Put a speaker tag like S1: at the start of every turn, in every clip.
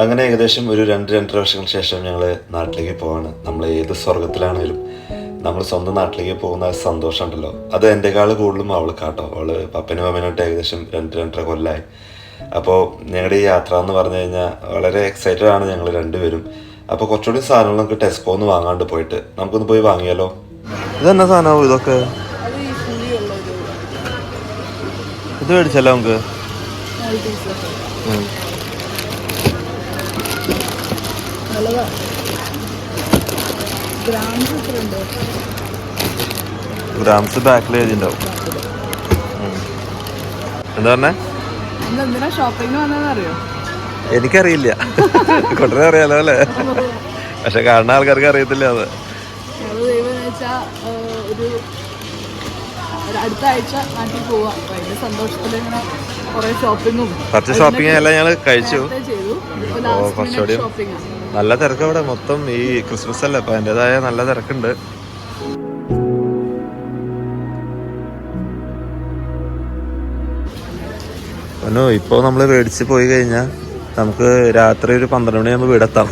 S1: അങ്ങനെ ഏകദേശം ഒരു രണ്ട് രണ്ടര വർഷങ്ങൾക്ക് ശേഷം ഞങ്ങൾ നാട്ടിലേക്ക് പോവാണ്. നമ്മൾ ഏത് സ്വർഗത്തിലാണെങ്കിലും നമ്മൾ സ്വന്തം നാട്ടിലേക്ക് പോകുന്ന സന്തോഷം ഉണ്ടല്ലോ അത് എന്റെക്കാൾ കൂടുതലും അവൾ കാട്ടോ അവൾ പപ്പനും അമ്മനായിട്ട് ഏകദേശം രണ്ട് രണ്ടര കൊല്ലമായി അപ്പോൾ ഞങ്ങളുടെ ഈ യാത്ര എന്ന് പറഞ്ഞു കഴിഞ്ഞാൽ വളരെ എക്സൈറ്റഡ് ആണ് ഞങ്ങൾ രണ്ടുപേരും. അപ്പോൾ കുറച്ചുകൂടി സാധനങ്ങൾ നമുക്ക് ടെസ്കോ ഒന്ന് വാങ്ങാണ്ട് പോയിട്ട് നമുക്കൊന്ന് പോയി വാങ്ങിയാലോ? ഇതെന്നാ സാധനമാവും ഇതൊക്കെ
S2: അത് ഈ പുളിയുള്ളൊരു
S1: ഇത് മേടിച്ചല്ലോ നമുക്ക്.
S2: ഗ്രാംസ്
S1: ബാക്കിൽ എഴുതിണ്ടാവും. എന്താ പറഞ്ഞേ? എനിക്കറിയില്ല. കൊട്ടനെ അറിയാലോ അല്ലേ? പക്ഷെ കാണുന്ന ആൾക്കാർക്ക് അറിയത്തില്ല അത്.
S2: ഒരു അടുത്ത ആഴ്ച നാട്ടിൽ പോവാം. അപ്പൊ അതിന്റെ സന്തോഷത്തിൽ ഇങ്ങനെ കുറെ ഷോപ്പിങ്ങും
S1: കുറച്ച് ഷോപ്പിംഗ് എല്ലാം ഞങ്ങൾ കഴിച്ചു. കുറച്ചുകൂടി.
S2: ഷോപ്പിംഗ്
S1: നല്ല തിരക്ക് അവിടെ മൊത്തം ഈ ക്രിസ്മസ് അല്ലേ? അപ്പൊ അതിന്റെതായ നല്ല തിരക്കുണ്ട്. അനു ഇപ്പോൾ നമ്മൾ മേടിച്ച് പോയി കഴിഞ്ഞാൽ നമുക്ക് രാത്രി ഒരു പന്ത്രണ്ട് മണിയാകുമ്പോൾ വീടെത്താം.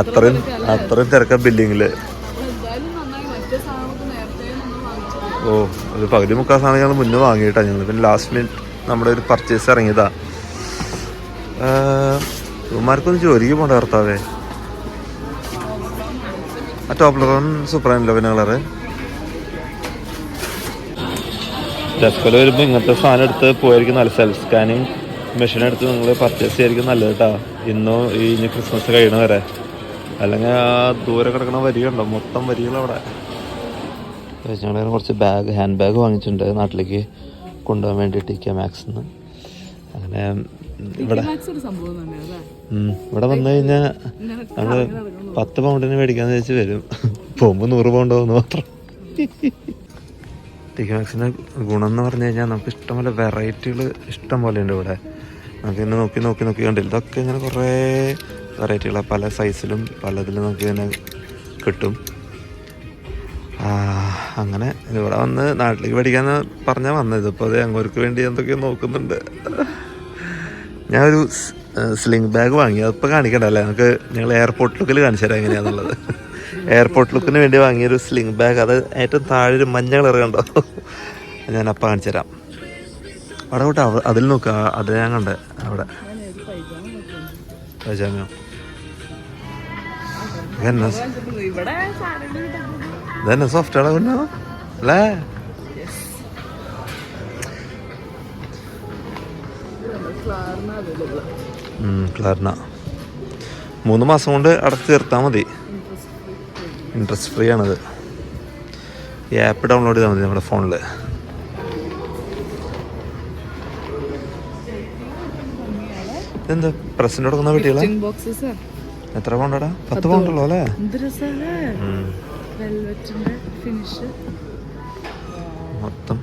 S1: അത്രയും അത്രയും തിരക്ക ബില്ലിങ്ങിൽ
S2: എന്തായാലും നന്നായി മറ്റേ സാധനമൊക്കെ നേരത്തെ നമ്മൾ വാങ്ങിച്ചു
S1: ഓ ഒരു പകുതി മുക്കാൽ സാധനം ഞങ്ങൾ മുന്നേ വാങ്ങിയിട്ടാ ഞങ്ങൾ പിന്നെ ലാസ്റ്റ് മിനിറ്റ് നമ്മുടെ ഒരു പർച്ചേസ് ഇറങ്ങിയതാ. ഇവന്മാർക്കൊന്ന് ജോലിക്ക് പോകണ്ട ഭർത്താവേ ആ ടോപ്പ് ടോപ്ലറോൺ സൂപ്പറാണല്ലോ പിന്നെ കളറ് ടെസ്കോയിൽ വരുമ്പോൾ ഇങ്ങനത്തെ സാധനം എടുത്ത് പോയായിരിക്കും നല്ല സെൽഫ് സ്കാനിങ് മെഷീൻ എടുത്ത് നിങ്ങൾ പർച്ചേസ് ചെയ്യായിരിക്കും നല്ലത് കേട്ടോ ഇന്നോ ഈ ക്രിസ്മസ് കഴിയണ വരെ. അല്ലെങ്കിൽ ആ ദൂരെ കിടക്കണ വരികളുണ്ടോ മൊത്തം വരികളവിടെ. ഞങ്ങൾ കുറച്ച് ബാഗ് ഹാൻഡ് ബാഗ് വാങ്ങിച്ചിട്ടുണ്ട്. നാട്ടിലേക്ക് കൊണ്ടുപോകാൻ വേണ്ടിയിട്ട് അങ്ങനെ ഇവിടെ
S2: മാക്സ് സംഭവം തന്നെയാണ് അല്ലേ?
S1: ഇവിടെ വന്നു കഴിഞ്ഞാൽ നമ്മൾ പത്ത് പൗണ്ടിന് മേടിക്കാന്ന് വെച്ച് വരും. പോകുമ്പോൾ നൂറ് പൗണ്ട് ആവുന്നു മാത്രം. ടിക്കി മാക്സിന്റെ ഗുണം എന്ന് പറഞ്ഞു കഴിഞ്ഞാൽ നമുക്ക് ഇഷ്ടംപോലെ വെറൈറ്റികൾ ഇഷ്ടം പോലെ ഉണ്ട് ഇവിടെ. നമുക്ക് ഇങ്ങനെ നോക്കി നോക്കി നോക്കി കണ്ടില്ല. ഇതൊക്കെ ഇങ്ങനെ കുറേ വെറൈറ്റികളാണ് പല സൈസിലും പലതിലും നമുക്ക് ഇങ്ങനെ കിട്ടും. അങ്ങനെ ഇവിടെ വന്ന് നാട്ടിലേക്ക് പഠിക്കാൻ പറഞ്ഞാൽ വന്നത്. ഇപ്പോൾ അത് അങ്ങോർക്ക് വേണ്ടി എന്തൊക്കെയോ നോക്കുന്നുണ്ട്. ഞാനൊരു സ്ലിംഗ് ബാഗ് വാങ്ങി. അതിപ്പോൾ കാണിക്കണ്ടല്ലേ നമുക്ക് ഞങ്ങൾ എയർപോർട്ട് ലുക്കിൽ കാണിച്ചു തരാം എങ്ങനെയാണെന്നുള്ളത് എയർപോർട്ട് ലുക്കിന് വേണ്ടി വാങ്ങിയൊരു സ്ലിംഗ് ബാഗ് അത് ഏറ്റവും താഴെ ഒരു മഞ്ഞ കളർ കണ്ടോ? ഞാൻ കാണിച്ചു തരാം. അവിടെ കൂട്ടോ അതിൽ നോക്കുക അത് ഞാൻ കണ്ടേ. അവിടെ. പൈജാമയോ? ഇതെന്നാ? സോഫ്റ്റ് ആളെ കൊണ്ടോ അല്ലേ?
S2: അവൈലബിൾ
S1: ക്ലാറിന മൂന്ന് മാസം കൊണ്ട് അടച്ചു തീർത്താൽ മതി. ഇൻട്രസ്റ്റ് ഫ്രീ ആണത്. ഈ ആപ്പ് ഡൗൺലോഡ് ചെയ്താൽ മതി നമ്മുടെ ഫോണിൽ ഇതെന്താ പ്രസന്റ് കൊടുക്കുന്ന
S2: ബോക്സസ്
S1: എത്ര പൗണ്ടാടാ പത്ത് പൗണ്ടല്ലോ അല്ലേ?
S2: രസമല്ലേ ഫിനിഷ്
S1: മൊത്തം.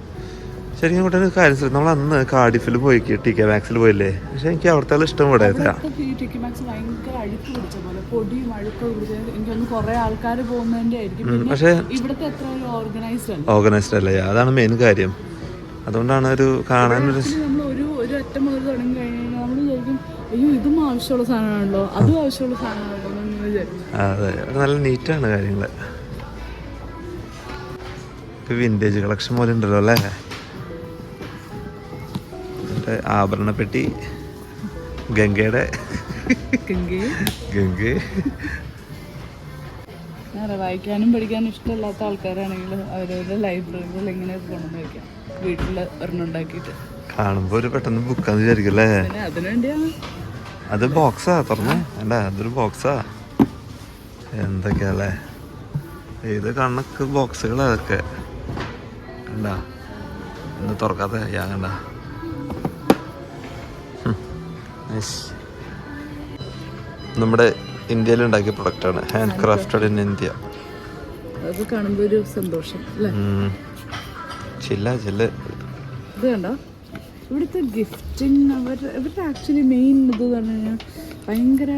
S1: ശരിക്കും കൂടെ ഒരു കാര്യം ശ്രദ്ധ നമ്മൾ അന്ന് കാർഡിഫിൽ പോയി ടി കെ മാക്സിൽ പോയില്ലേ? പക്ഷെ എനിക്ക് അവിടുത്തെ ഇഷ്ടം ഇവിടെ പക്ഷേ
S2: ഓർഗനൈസ്ഡ് അല്ല?
S1: അതാണ് മെയിൻ കാര്യം. അതുകൊണ്ടാണ് ഒരു
S2: കാണാൻ ഒരു അയ്യോ ഇതും ആവശ്യമുള്ള സാധനമാണല്ലോ അതും ആവശ്യമുള്ള സാധനമാണല്ലോ
S1: അതെ നല്ല നീറ്റാണ് വിന്റേജ് കളക്ഷൻ പോലെ ഉണ്ടല്ലോ അല്ലേ? എന്നിട്ട് ആഭരണപ്പെട്ടി ഗംഗയുടെ ഗംഗ.
S2: വായിക്കാനും പഠിക്കാനും ഇഷ്ടമില്ലാത്ത ആൾക്കാരാണെങ്കിൽ അവരവരുടെ ലൈബ്രറികൾ ഇങ്ങനെ കൊണ്ടുവന്ന് വെക്കാം. വീട്ടിൽ ഒരെണ്ണം ഉണ്ടാക്കിയിട്ട്.
S1: കാണുമ്പോൾ ഒരു പെട്ടെന്ന് ബുക്കാന്ന് വിചാരിക്കും അല്ലേ?
S2: പിന്നെ അതിനുവേണ്ടിയാണ്
S1: അത് ബോക്സാ തുറന്നേ. അല്ല അതൊരു ബോക്സാ എന്തൊക്കെയല്ലേ ഇത് കണക്ക് ബോക്സുകൾ കണ്ട. ഇന്ന് തുറക്കാത്ത യാങ്ങണ്ട നമ്മുടെ ഇന്ത്യയിൽ ഉണ്ടാക്കിയ പ്രൊഡക്റ്റാണ് ഹാൻഡ് ക്രാഫ്റ്റഡ് ഇൻ ഇന്ത്യ
S2: അത് കാണുമ്പോൾ ഒരു സന്തോഷം.
S1: ചില്ല ചില്ല.
S2: ഇത് കണ്ടോ? ഇവിടുത്തെ ഗിഫ്റ്റിംഗ് അവർ ഇവരുടെ ആക്ച്വലി മെയിൻ ഇത് പറഞ്ഞു കഴിഞ്ഞാൽ ഭയങ്കര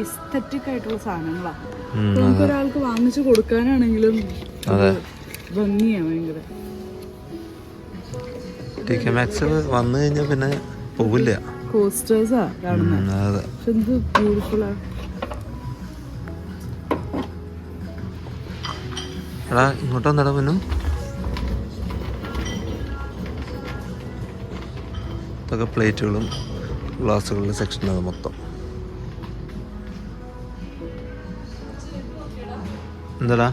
S2: എസ്തറ്റിക് ആയിട്ടുള്ള സാധനങ്ങളാണ് നമുക്ക് ഒരാൾക്ക് വാങ്ങിച്ചു കൊടുക്കാനാണെങ്കിലും
S1: അതെ.
S2: ഭംഗിയാ ഭയങ്കര.
S1: ടി കെ മാക്സ് വന്നു കഴിഞ്ഞാൽ പിന്നെ പോകില്ല
S2: കോസ്റ്റേഴ്സാ കാണുന്നത്
S1: ഉം, അതെ.
S2: പക്ഷെ എന്ത് ബ്യൂട്ടിഫുള്ളാ
S1: എടാ ഇങ്ങോട്ട് വന്നടാ പൊന്നു ഇതൊക്കെ പ്ലേറ്റുകളും ഗ്ലാസ്സുകളുടെ സെക്ഷനാണ് മൊത്തം. എന്താടാ?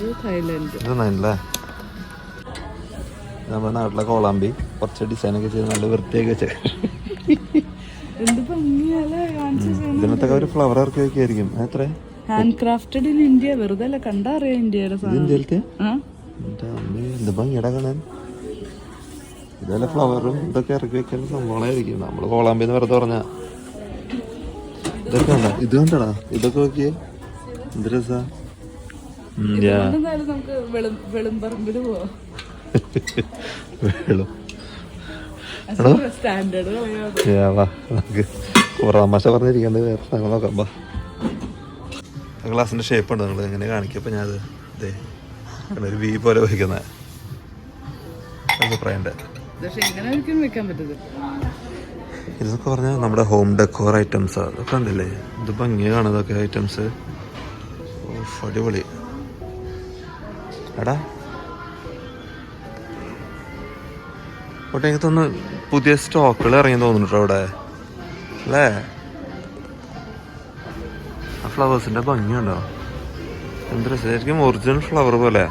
S2: ഇത് തായ്ലൻഡ്
S1: ഇത് നല്ലേ നമ്മുടെ നാട്ടിലെ കോളാമ്പി. കുറച്ച് ഡിസൈനൊക്കെ ചെയ്ത് നല്ല വൃത്തിയൊക്കെ വെച്ച. ഇതിനകത്തൊക്കെ ഒരു ഫ്ലവർ ഇറക്കി വെക്കായിരിക്കും എത്ര?
S2: ഹാൻഡ് ക്രാഫ്റ്റഡ് ഇൻ ഇന്ത്യ വെറുതെ അല്ല കണ്ടാ അറിയാം ഇന്ത്യയുടെ
S1: ഇന്ത്യയിലത്തെ? എന്ത് ഭംഗിയുടെ കാണാൻ. ഇതല്ല ഫ്ലവറും ഇതൊക്കെ ഇറക്കി വെക്കാൻ സംഭവങ്ങളായിരിക്കും. നമ്മൾ കോളാമ്പിന്ന് വെറുതെ പറഞ്ഞ. ഇതൊക്കെ കണ്ട? ഇത് കണ്ടടാ. ഇതൊക്കെ നോക്കിയേ. എന്ത് രസാ.
S2: എന്തായാലും നമുക്ക് പോവാം. സ്റ്റാൻഡേർഡ്
S1: നമുക്ക് തമാശ പറഞ്ഞിരിക്കേണ്ടത് വേറെ സ്ഥലം നോക്കാം ബാ ഗ്ലാസിന്റെ ഷേപ്പ് ഉണ്ട് നിങ്ങൾ എങ്ങനെ കാണിക്കപ്പോ ഞാൻ ഇതേ ഒരു വി പോലെ വഹിക്കുന്ന അഭിപ്രായമുണ്ട്.
S2: ഇങ്ങനെ
S1: ഇതൊക്കെ പറഞ്ഞാൽ നമ്മുടെ ഹോം ഡെക്കോർ ഐറ്റംസ് അതൊക്കെ ഉണ്ടല്ലേ ഇത് ഭംഗിയാണ് ഇതൊക്കെ ഐറ്റംസ് ഓഫ് അടിപൊളി. എടാ. ഓട്ടെ എനിക്ക് തോന്നുന്നു പുതിയ സ്റ്റോക്കുകൾ ഇറങ്ങി തോന്നുന്നുട്ടോ അവിടെ. അല്ലേ? ആ ഫ്ലവേഴ്സിന്റെ ഭംഗിയുണ്ടോ എന്ത് രസമായിരിക്കും ഒറിജിനൽ ഫ്ലവർ പോലെ.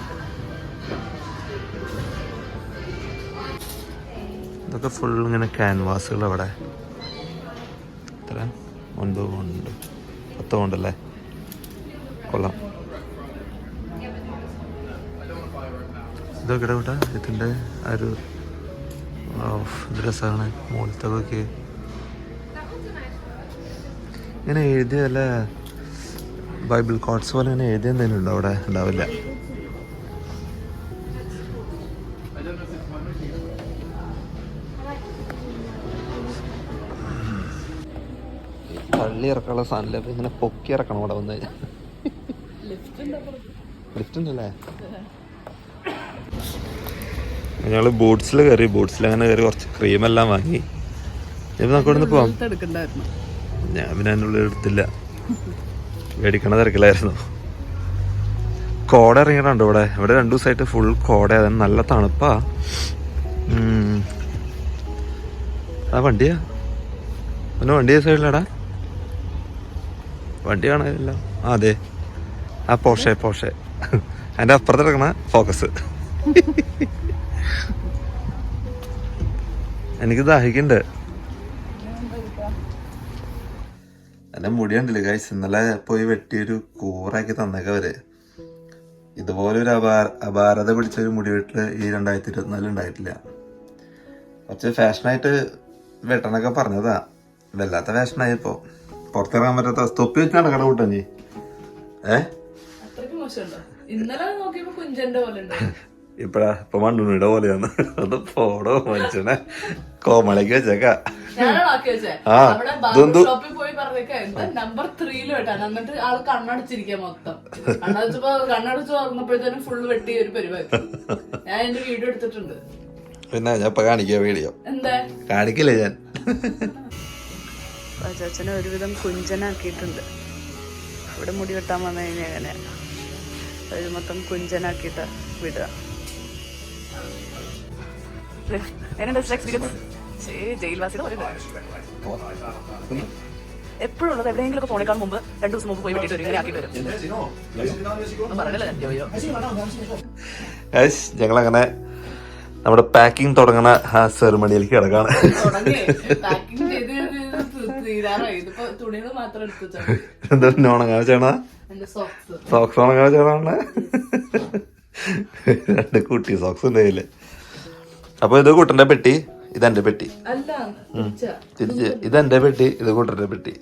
S1: ഇതൊക്കെ ഫുൾ ഇങ്ങനെ ക്യാൻവാസുകൾ അവിടെ. ഒൻപത് പൗണ്ട് പത്ത് പൗണ്ടല്ലേ കൊള്ളാം. ഇതൊക്കെ കൂട്ടാ ഇതിന്റെ ആ ഒരു ഡ്രസ്സാണ് മൂലത്തൊക്കെ രസമാണ്. എഴുതിയ ഇങ്ങനെ എഴുതിയല്ലേ ബൈബിൾ കോഡ്സ് പോലെ ഇങ്ങനെ എഴുതിയ എന്തെങ്കിലും ഉണ്ടോ അവിടെ? ഉണ്ടാവില്ല. തള്ളി ഇറക്കാനുള്ള സാധനമില്ല. അപ്പൊ ഇങ്ങനെ പൊക്കി ഇറക്കണം അവിടെ വന്ന് കഴിഞ്ഞാൽ ലിഫ്റ്റ് ഉണ്ടല്ലേ? ഞങ്ങൾ ബോട്ട്സിൽ കയറി ബോട്ട്സിൽ അങ്ങനെ കയറി കുറച്ച് ക്രീമെല്ലാം വാങ്ങി. ഇപ്പം നമുക്ക് ഇവിടെ നിന്ന് പോവാം. ഞാൻ പിന്നെ അതിന്റെ ഉള്ളിൽ എടുത്തില്ല. മേടിക്കണ തിരക്കിലായിരുന്നു. കോട ഇറങ്ങിയിട്ടുണ്ട് ഇവിടെ? ഇവിടെ രണ്ടു ദിവസമായിട്ട് ഫുൾ കോട അതാണ് നല്ല തണുപ്പാ. ആ വണ്ടിയാ? പിന്നെ വണ്ടി സൈഡിലടാ. വണ്ടി കാണാനില്ല. ആ അതെ. ആ പോഷേ പോഷേ. അതിന്റെ അപ്പുറത്ത് കിടക്കണ ഫോക്കസ്. എനിക്ക് ദാഹിക്കുന്നുണ്ട് എന്റെ മുടി കണ്ടില്ലേ ഗൈസ് ഇന്നലെ പോയി വെട്ടിയൊരു കൂറാക്കി തന്നേക്ക അവർ. ഇതുപോലെ ഒരു അപാര അപാരത പിടിച്ച ഒരു മുടി വെട്ടിൽ ഈ രണ്ടായിരത്തി ഇരുപത്തിനാലിൽ ഉണ്ടായിട്ടില്ല. കുറച്ച് ഫാഷനായിട്ട് വെട്ടണൊക്കെ പറഞ്ഞതാ. വല്ലാത്ത ഫാഷനായി ഇപ്പോ. പുറത്തിറങ്ങാൻ പറ്റാത്ത അവസ്ഥ. തൊപ്പി വെച്ച് നടക്കണ കൂട്ടാ നീ ഏ?
S2: അത്രയ്ക്ക് മോശമുണ്ടോ? ഇന്നലെ നോക്കിയപ്പോ കുഞ്ചന്റെ പോലെ ഉണ്ട്?
S1: ഇപ്പഴാ ഇപ്പൊ മണ്ണുണ്ണിയുടെ പോലെയാണ് അത് പോടോ മനുഷ്യനെ. കോമളയ്ക്ക് വെച്ചേക്ക. ആ,
S2: എന്താ നമ്പർ ത്രീയിൽ വെട്ടാണ് എന്നിട്ട് ആൾ കണ്ണടച്ചിരിക്കുക മൊത്തം. കണ്ണടച്ചപ്പോ കണ്ണടച്ച് തുറന്നപ്പോഴത്തേനും ഫുള്ള് വെട്ടി ഒരു പരിപാടി. ഞാൻ എന്റെ വീഡിയോ എടുത്തിട്ടുണ്ട്.
S1: പിന്നെ ഞാൻ ഇപ്പൊ കാണിക്കാം വീഡിയോ
S2: എന്താ?
S1: കാണിക്കില്ലേ ഞാൻ.
S2: അച്ഛനെ ഒരുവിധം കുഞ്ചനാക്കിയിട്ടുണ്ട്. ഇവിടെ മുടി വെട്ടാൻ വന്നു കഴിഞ്ഞാൽ അങ്ങനെ. ഒരു മൊത്തം കുഞ്ചനാക്കിയിട്ട് വിടുക. എപ്പോഴും ഉള്ളത് എവിടെയെങ്കിലും ഒക്കെ പോണേക്കാൾ മുമ്പ് രണ്ടു ദിവസം മുമ്പ് പോയി വെട്ടിട്ട് വരും ഇങ്ങനെ ആക്കിയിട്ട് വരും.
S1: ഞങ്ങൾ അങ്ങനെ നമ്മുടെ പാക്കിംഗ് തുടങ്ങണ ആ സെറിമണിയിലേക്ക് കിടക്കാണ്.
S2: തുടങ്ങി. പാക്കിംഗ് ചെയ്ത് ചെയ്ത് തീരാറായി. ഇതിപ്പോ തുണികൾ മാത്രം എടുത്തു
S1: എന്താ ഉണങ്ങാൻ
S2: സോക്സ്
S1: സോക്സ് ഉണങ്ങാൻ രണ്ട് കുട്ടി സോക്സ് ഉണ്ട് കയ്യിൽ അപ്പൊ ഇത് കൂട്ടന്റെ പെട്ടി ഇതെന്റെ പെട്ടി.
S2: തിരിച്ചാ.
S1: ഇതെന്റെ പെട്ടി ഇത് കൂട്ടന്റെ പെട്ടി.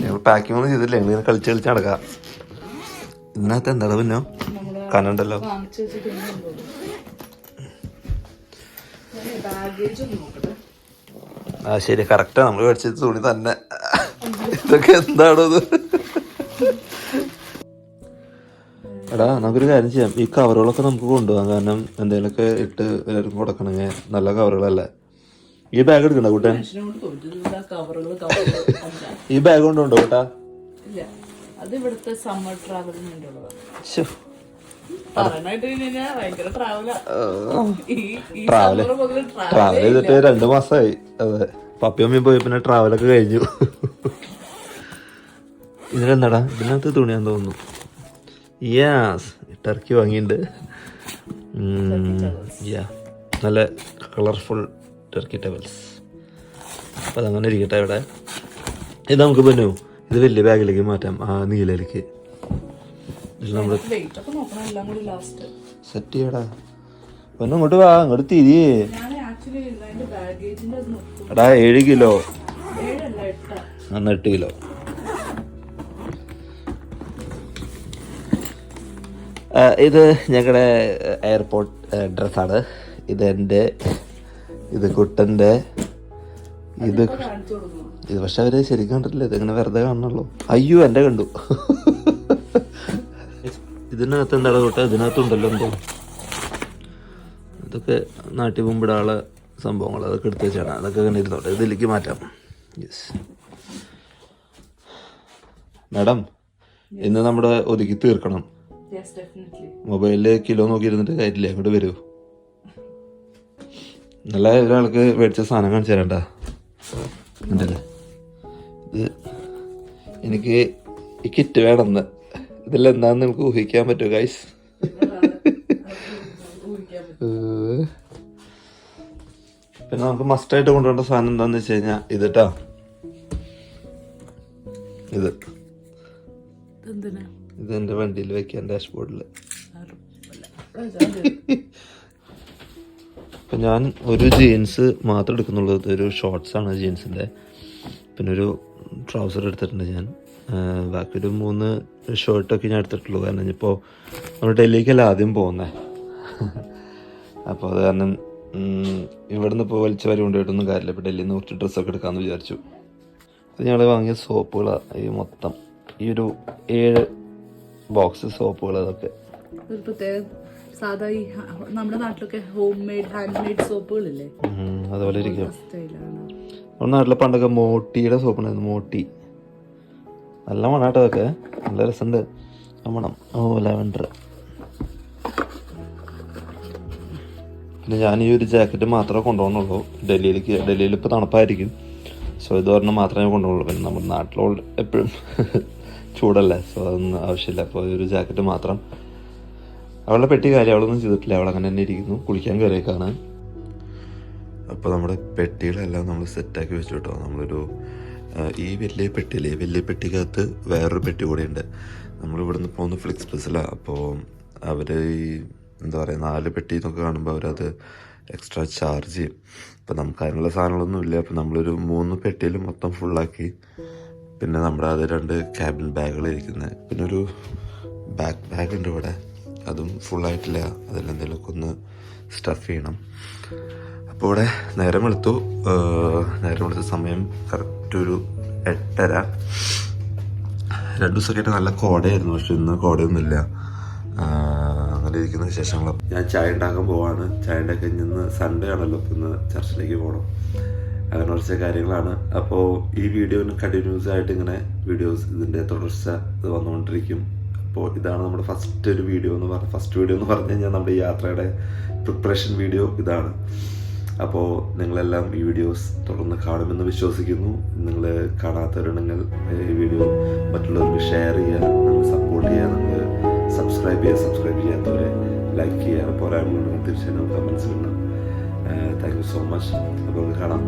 S1: ഞങ്ങൾ പാക്കിംഗ് ഒന്നും ചെയ്തില്ല ഞങ്ങൾ ഇങ്ങനെ കളിച്ച് കളിച്ച് നടക്കാം. ഇന്നത്തെ എന്താണ് പിന്നെ?
S2: കാണണ്ടല്ലോ
S1: കനുണ്ടല്ലോ ആ ശരി കറക്റ്റാ നമ്മൾ മേടിച്ച തുണി തന്നെ. ഇതൊക്കെ എന്താണോ ഇത്? എടാ നമുക്കൊരു കാര്യം ചെയ്യാം. ഈ കവറുകളൊക്കെ നമുക്ക് കൊണ്ടുപോകാം. കാരണം എന്തെങ്കിലുമൊക്കെ ഇട്ട് എല്ലാവർക്കും കൊടുക്കണമെങ്കിൽ നല്ല കവറുകളല്ലേ? ഈ ബാഗ് എടുക്കണ്ട കൂട്ടൻ. ഈ ബാഗ് കൊണ്ടുണ്ടോ കൂട്ടാ.
S2: അത് ഇവിടുത്തെ സമ്മർ ട്രാവലിന് ട്രാവലാ.
S1: ട്രാവൽ ചെയ്തിട്ട് രണ്ടു മാസമായി അതെ. പപ്പി അമ്മയും പോയി പിന്നെ ട്രാവലൊക്കെ കഴിഞ്ഞു. ഇതിലെന്താടാ ഇതിനകത്ത് തുണിയാന്ന് തോന്നുന്നു. യാസ് ടർക്കി വാങ്ങിയിട്ടുണ്ട് യാ നല്ല കളർഫുൾ ടർക്കി ടവൽസ് അപ്പം അതങ്ങനെ ഇരിക്കട്ടെ ഇവിടെ. ഇത് നമുക്ക് പറ്റൂ ഇത് വലിയ ബാഗിലേക്ക് മാറ്റാം ആ നീലയിലേക്ക്. നമ്മൾ സെറ്റ് ചെയ്യടാ. പിന്നെ ഇങ്ങോട്ട് വാ ഇങ്ങോട്ട്
S2: നോക്കും.
S1: എടാ ഏഴ് കിലോ.
S2: എന്നാ എട്ട്
S1: കിലോ. ഇത് ഞങ്ങളുടെ എയർപോർട്ട് ഡ്രസ്സാണ് ഇത് എന്റെ ഇത് കുട്ടന്റെ ഇത് ഇത് പക്ഷെ അവർ ശരിക്കും കണ്ടിട്ടില്ല. ഇതിങ്ങനെ വെറുതെ കാണുന്നുള്ളൂ. അയ്യോ എന്റെ കണ്ടു. ഇതിനകത്ത് എന്താണ് കൂട്ടാ ഇതിനകത്തുണ്ടല്ലോ എന്തോ. ഇതൊക്കെ നാട്ടിൽ മുമ്പിടാനുള്ള സംഭവങ്ങൾ. അതൊക്കെ എടുത്ത് വെച്ചാണ്. അതൊക്കെ ഇങ്ങനെ ഇരുന്നോട്ടെ. ഇതിലേക്ക് മാറ്റാം. യെസ് മാഡം ഇന്ന് നമ്മുടെ ഒതുക്കി തീർക്കണം.
S2: യെസ് ഡെഫിനറ്റ്ലി
S1: മൊബൈലിൽ കിലോ നോക്കി ഇരുന്നിട്ട് കാര്യമില്ല ഇങ്ങോട്ട് വരൂ. നല്ല ഒരാൾക്ക് മേടിച്ച സാധനം കാണിച്ചു തരണ്ട ഇത് എനിക്ക് ഈ കിറ്റ് വേണമെന്ന്. ഇതെല്ലാം എന്താണെന്ന് നിങ്ങൾക്ക് ഊഹിക്കാൻ പറ്റുമോ ഗൈസ് പിന്നെ നമുക്ക് മസ്റ്റായിട്ട് കൊണ്ടുപോകേണ്ട സാധനം എന്താണെന്ന് വെച്ച് കഴിഞ്ഞാൽ ഇതിട്ടാ ഇത്. വണ്ടിയിൽ വെക്കാൻ ഡാഷ്ബോർഡിൽ അപ്പം ഞാൻ ഒരു ജീൻസ് മാത്രം എടുക്കുന്നുള്ളൂ. ഒരു ഷോർട്സ് ആണ് ജീൻസിന്റെ പിന്നെ ഒരു ട്രൗസർ എടുത്തിട്ടുണ്ട് ഞാൻ. ബാക്കി ഒരു മൂന്ന് ഷർട്ടൊക്കെ ഞാൻ എടുത്തിട്ടുള്ളൂ. കാരണം ഇപ്പോൾ നമ്മൾ ഡൽഹിക്കല്ല ആദ്യം പോകുന്നത് അപ്പോൾ അത് കാരണം ഇവിടെ ഇവിടുന്ന് ഇപ്പോൾ വലിച്ച വരെ കൊണ്ടുപോയിട്ടൊന്നും കാര്യമില്ല. ഇപ്പോൾ ഡൽഹിയിൽ നിന്ന് കുറച്ച് ഡ്രസ്സൊക്കെ എടുക്കാമെന്ന് വിചാരിച്ചു. അത് ഞങ്ങൾ വാങ്ങിയ സോപ്പുകളാണ് ഈ മൊത്തം. ഈ ഒരു ഏഴ് ബോക്സ് സോപ്പുകൾ അതൊക്കെ.
S2: ഒരു പ്രത്യേക സാധാ ഈ നമ്മുടെ നാട്ടിലൊക്കെ ഹോം മെയ്ഡ് ഹാൻഡ് മെയ്ഡ് സോപ്പുകളില്ലേ
S1: അതുപോലെ ഇരിക്കും. നമ്മുടെ നാട്ടിലെ പണ്ടൊക്കെ മോട്ടിയുടെ സോപ്പ് ഉണ്ടായിരുന്നു മോട്ടി. നല്ല മണാട്ടോ അതൊക്കെ. നല്ല രസമുണ്ട്. മണം. ഓ ലാവൻഡർ. പിന്നെ ഞാൻ ഈ ഒരു ജാക്കറ്റ് മാത്രമേ കൊണ്ടുപോകണുള്ളൂ ഡൽഹിയിലേക്ക് ഡൽഹിയിൽ ഇപ്പോൾ തണുപ്പായിരിക്കും. സോ ഇത് പറഞ്ഞാൽ മാത്രമേ കൊണ്ടുപോകുള്ളൂ. പിന്നെ നമ്മുടെ നാട്ടിലുള്ള എപ്പോഴും ചൂടല്ലേ? സോ അതൊന്നും ആവശ്യമില്ല. അപ്പോൾ ഒരു ജാക്കറ്റ് മാത്രം. അവളുടെ പെട്ടി കാര്യം അവളൊന്നും ചെയ്തിട്ടില്ല. അവൾ അങ്ങനെ തന്നെ ഇരിക്കുന്നു. കുളിക്കാൻ കയറിയേക്കാണ് അപ്പോൾ നമ്മുടെ പെട്ടികളെല്ലാം നമ്മൾ സെറ്റാക്കി വെച്ചു കേട്ടോ. നമ്മളൊരു ഈ വലിയ പെട്ടിയില്ലേ? വലിയ പെട്ടിക്കകത്ത് വേറൊരു പെട്ടി കൂടെ ഉണ്ട്. നമ്മൾ ഇവിടുന്ന് പോകുന്ന ഫ്ലിക്സ് ബസ്സിലാണ് അപ്പോൾ അവർ ഈ എന്താ പറയുക നാല് പെട്ടി എന്നൊക്കെ കാണുമ്പോൾ അവരത് എക്സ്ട്രാ ചാർജ് ചെയ്യും. അപ്പം നമുക്ക് അതിനുള്ള സാധനങ്ങളൊന്നും ഇല്ല. അപ്പം നമ്മളൊരു മൂന്ന് പെട്ടിയിൽ മൊത്തം ഫുള്ളാക്കി പിന്നെ നമ്മുടെ അത് രണ്ട് ക്യാബിൻ ബാഗുകൾ ഇരിക്കുന്നത് പിന്നെ ഒരു ബാക്ക് ബാഗ് ഉണ്ട് ഇവിടെ. അതും ഫുള്ളായിട്ടില്ല അതിലെന്തെങ്കിലുമൊക്കെ ഒന്ന് സ്റ്റഫ് ചെയ്യണം. അപ്പോൾ ഇവിടെ നേരം വെളുത്തു. നേരം വെളുത്ത സമയം കറക്റ്റ് ഒരു എട്ടര. രണ്ടു ദിവസമൊക്കെ നല്ല കോടയായിരുന്നു. പക്ഷെ ഇന്ന് കോടയൊന്നുമില്ല. അങ്ങനെ ഇരിക്കുന്ന വിശേഷങ്ങൾ ഞാൻ ചായ ഉണ്ടാക്കാൻ പോവാണ്. ചായ ഉണ്ടാക്കി ഇന്ന് സൺഡേ ആണല്ലോ. ഇന്ന് ചർച്ചിലേക്ക് പോകണം അങ്ങനെ കുറച്ച് കാര്യങ്ങളാണ്. അപ്പോൾ ഈ വീഡിയോന് കണ്ടിന്യൂസ് ആയിട്ട് ഇങ്ങനെ വീഡിയോസ് ഇതിന്റെ തുടർച്ച ഇത് വന്നുകൊണ്ടിരിക്കും. അപ്പോൾ ഇതാണ് നമ്മുടെ ഫസ്റ്റ് ഒരു വീഡിയോ എന്ന് പറഞ്ഞ ഫസ്റ്റ് വീഡിയോ എന്ന് പറഞ്ഞു കഴിഞ്ഞാൽ നമ്മുടെ യാത്രയുടെ പ്രിപ്പറേഷൻ വീഡിയോ ഇതാണ്. അപ്പോൾ നിങ്ങളെല്ലാം ഈ വീഡിയോസ് തുടർന്ന് കാണുമെന്ന് വിശ്വസിക്കുന്നു. നിങ്ങൾ കാണാത്തവരുണ്ടെങ്കിൽ ഈ വീഡിയോ മറ്റുള്ളവർക്ക് ഷെയർ ചെയ്യുക നിങ്ങൾ സപ്പോർട്ട് ചെയ്യുക നിങ്ങൾ സബ്സ്ക്രൈബ് ചെയ്യുക സബ്സ്ക്രൈബ് ചെയ്യാത്തവരെ ലൈക്ക് ചെയ്യുക. പോരായ്മകളുണ്ടെങ്കിൽ തീർച്ചയായും കമൻസ് ഇടണം താങ്ക് യു സോ മച്ച് അപ്പോൾ നമുക്ക് കാണാം.